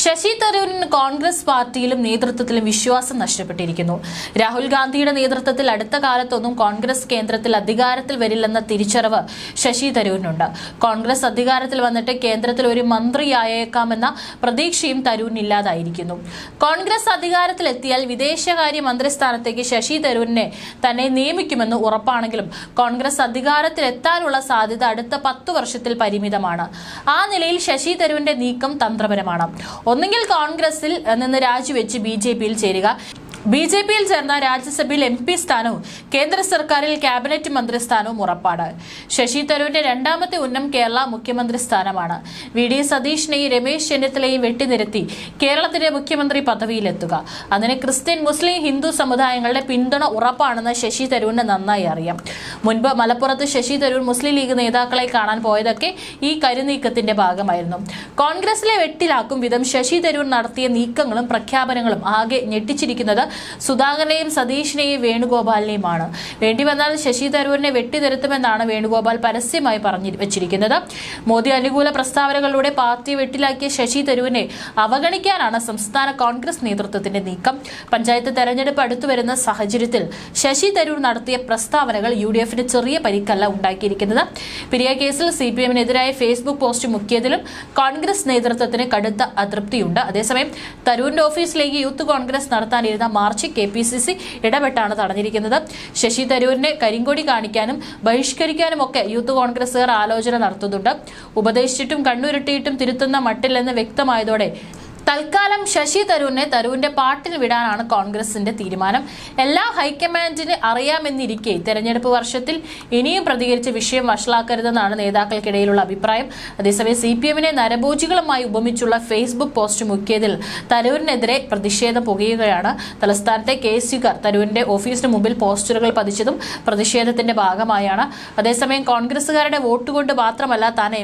ശശി തരൂരിന് കോൺഗ്രസ് പാർട്ടിയിലും നേതൃത്വത്തിലും വിശ്വാസം നഷ്ടപ്പെട്ടിരിക്കുന്നു. രാഹുൽ ഗാന്ധിയുടെ നേതൃത്വത്തിൽ അടുത്ത കാലത്തൊന്നും കോൺഗ്രസ് കേന്ദ്രത്തിൽ അധികാരത്തിൽ വരില്ലെന്ന തിരിച്ചറിവ് ശശി തരൂരിനുണ്ട്. കോൺഗ്രസ് അധികാരത്തിൽ വന്നിട്ട് കേന്ദ്രത്തിൽ ഒരു മന്ത്രിയായേക്കാമെന്ന പ്രതീക്ഷയും തരൂരിനില്ലാതായിരിക്കുന്നു കോൺഗ്രസ് അധികാരത്തിലെത്തിയാൽ വിദേശകാര്യ മന്ത്രിസ്ഥാനത്തേക്ക് ശശി തരൂരിനെ തന്നെ നിയമിക്കുമെന്ന് ഉറപ്പാണെങ്കിലും കോൺഗ്രസ് അധികാരത്തിലെത്താനുള്ള സാധ്യത അടുത്ത പത്തു വർഷത്തിൽ പരിമിതമാണ്. ആ നിലയിൽ ശശി തരൂരിന്റെ നീക്കം തന്ത്രപരമാണ്. ഒന്നുകിൽ കോൺഗ്രസിൽ നിന്ന് രാജിവെച്ച് ബി ജെ പിയിൽ ചേരുക. ബി ജെ പിയിൽ ചേർന്ന രാജ്യസഭയിൽ എം പി സ്ഥാനവും കേന്ദ്ര സർക്കാരിൽ ക്യാബിനറ്റ് മന്ത്രി സ്ഥാനവും ഉറപ്പാണ്. ശശി തരൂരിന്റെ രണ്ടാമത്തെ ഉന്നം കേരള മുഖ്യമന്ത്രി സ്ഥാനമാണ്. വി. ഡി. സതീഷിനെയും രമേശ് ചെന്നിത്തലയും വെട്ടിനിരത്തി കേരളത്തിന്റെ മുഖ്യമന്ത്രി പദവിയിലെത്തുക. അതിന് ക്രിസ്ത്യൻ മുസ്ലിം ഹിന്ദു സമുദായങ്ങളുടെ പിന്തുണ ഉറപ്പാണെന്ന് ശശി തരൂരിന് നന്നായി അറിയാം. മുൻപ് മലപ്പുറത്ത് ശശി തരൂർ മുസ്ലിം ലീഗ് നേതാക്കളെ കാണാൻ പോയതൊക്കെ ഈ കരുനീക്കത്തിന്റെ ഭാഗമായിരുന്നു. കോൺഗ്രസിലെ വെട്ടിലാക്കും വിധം ശശി തരൂർ നടത്തിയ നീക്കങ്ങളും പ്രഖ്യാപനങ്ങളും ആകെ ഞെട്ടിച്ചിരിക്കുന്നത് സുധാകരനെയും സതീഷിനെയും വേണുഗോപാലിനെയുമാണ്. വേണ്ടി വന്നാൽ ശശി തരൂരിനെ വെട്ടിനിരത്തുമെന്നാണ് വേണുഗോപാൽ പരസ്യമായി പറഞ്ഞു വെച്ചിരിക്കുന്നത്. മോദി അനുകൂല പ്രസ്താവനകളിലൂടെ പാർട്ടി വെട്ടിലാക്കിയ ശശി തരൂരിനെ അവഗണിക്കാനാണ് സംസ്ഥാന കോൺഗ്രസ് നേതൃത്വത്തിന്റെ നീക്കം. പഞ്ചായത്ത് തെരഞ്ഞെടുപ്പ് അടുത്തു വരുന്ന സാഹചര്യത്തിൽ ശശി തരൂർ നടത്തിയ പ്രസ്താവനകൾ യു ഡി എഫിന് ചെറിയ പരിക്കല്ല ഉണ്ടാക്കിയിരിക്കുന്നത്. പിരിയ കേസിൽ സി പി എമ്മിനെതിരായ ഫേസ്ബുക്ക് പോസ്റ്റ് മുക്കിയതിലും കോൺഗ്രസ് നേതൃത്വത്തിന് കടുത്ത അതൃപ്തിയുണ്ട്. അതേസമയം തരൂരിന്റെ ഓഫീസിലേക്ക് യൂത്ത് കോൺഗ്രസ് നടത്താനിരുന്ന march K P C C ഇടപെട്ടാണ് തടഞ്ഞിരിക്കുന്നത്. ശശി തരൂരിനെ കരിങ്കൊടി കാണിക്കാനും ബഹിഷ്കരിക്കാനും ഒക്കെ യൂത്ത് കോൺഗ്രസുകാർ ആലോചന നടത്തുന്നുണ്ട്. ഉപദേശിച്ചിട്ടും കണ്ണുരുട്ടിയിട്ടും തിരുത്തുന്ന മട്ടില്ലെന്ന് വ്യക്തമായതോടെ തൽക്കാലം ശശി തരൂരിനെ തരൂരിന്റെ പാട്ടിന് വിടാനാണ് കോൺഗ്രസിന്റെ തീരുമാനം. എല്ലാ ഹൈക്കമാൻഡിന് അറിയാമെന്നിരിക്കെ തെരഞ്ഞെടുപ്പ് വർഷത്തിൽ ഇനിയും പ്രതികരിച്ച് വിഷയം വഷളാക്കരുതെന്നാണ് നേതാക്കൾക്കിടയിലുള്ള അഭിപ്രായം. അതേസമയം സി പി എമ്മിനെ നരഭോജികളുമായി ഉപമിച്ചുള്ള ഫേസ്ബുക്ക് പോസ്റ്റ് മുക്കിയതിൽ തരൂരിനെതിരെ പ്രതിഷേധം പുകയുകയാണ്. തലസ്ഥാനത്തെ കെ എസ് തരൂരിന്റെ ഓഫീസിന് മുമ്പിൽ പോസ്റ്ററുകൾ പതിച്ചതും പ്രതിഷേധത്തിന്റെ ഭാഗമായാണ്. അതേസമയം കോൺഗ്രസുകാരുടെ വോട്ടുകൊണ്ട് മാത്രമല്ല താൻ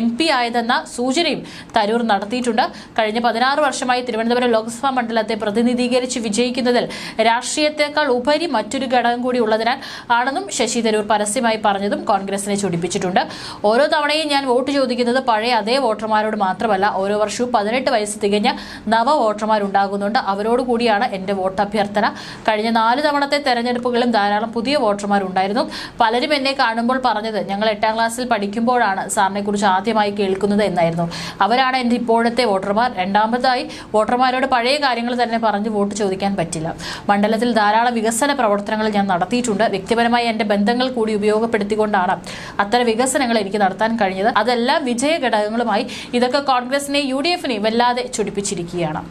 എം പി ആയതെന്ന സൂചനയും തരൂർ നടത്തിയിട്ടുണ്ട്. കഴിഞ്ഞ പതിനാറ് വർഷമായി തിരുവനന്തപുരം ലോക്സഭാ മണ്ഡലത്തെ പ്രതിനിധീകരിച്ച് വിജയിക്കുന്നതിൽ രാഷ്ട്രീയത്തെക്കാൾ ഉപരി മറ്റൊരു ഘടകം കൂടി ഉള്ളതിനാൽ ആണെന്നും ശശി തരൂർ പരസ്യമായി പറഞ്ഞതും കോൺഗ്രസിനെ ചൊടിപ്പിച്ചിട്ടുണ്ട്. ഓരോ തവണയും ഞാൻ വോട്ട് ചോദിക്കുന്നത് പഴയ അതേ വോട്ടർമാരോട് മാത്രമല്ല ഓരോ വർഷവും പതിനെട്ട് വയസ്സ് തികഞ്ഞ നവ വോട്ടർമാരുണ്ടാകുന്നുണ്ട്. അവരോട് കൂടിയാണ് എന്റെ വോട്ട് അഭ്യർത്ഥന. കഴിഞ്ഞ നാല് തവണത്തെ തെരഞ്ഞെടുപ്പുകളിലും ധാരാളം പുതിയ വോട്ടർമാരുണ്ടായിരുന്നു. പലരും എന്നെ കാണുമ്പോൾ പറഞ്ഞത് ഞങ്ങൾ എട്ടാം ക്ലാസ്സിൽ പഠിക്കുമ്പോഴാണ് സാറിനെ കുറിച്ച് ആദ്യമായി കേൾക്കുന്നത് എന്നായിരുന്നു. അവരാണ് എന്റെ ഇപ്പോഴത്തെ വോട്ടർമാർ. രണ്ടാമതായി വോട്ടർമാരോട് പഴയ കാര്യങ്ങൾ തന്നെ പറഞ്ഞ് വോട്ട് ചോദിക്കാൻ പറ്റില്ല. മണ്ഡലത്തിൽ ധാരാളം വികസന പ്രവർത്തനങ്ങൾ ഞാൻ നടത്തിയിട്ടുണ്ട്. വ്യക്തിപരമായി എന്റെ ബന്ധങ്ങൾ കൂടി ഉപയോഗപ്പെടുത്തിക്കൊണ്ടാണ് അത്തരം വികസനങ്ങൾ എനിക്ക് നടത്താൻ കഴിഞ്ഞത്. അതെല്ലാം വിജയ ഘടകങ്ങളുമായി ഇതൊക്കെ കോൺഗ്രസിനെ യു ഡി എഫിനെയും വല്ലാതെ ചൊടിപ്പിച്ചിരിക്കുകയാണ്.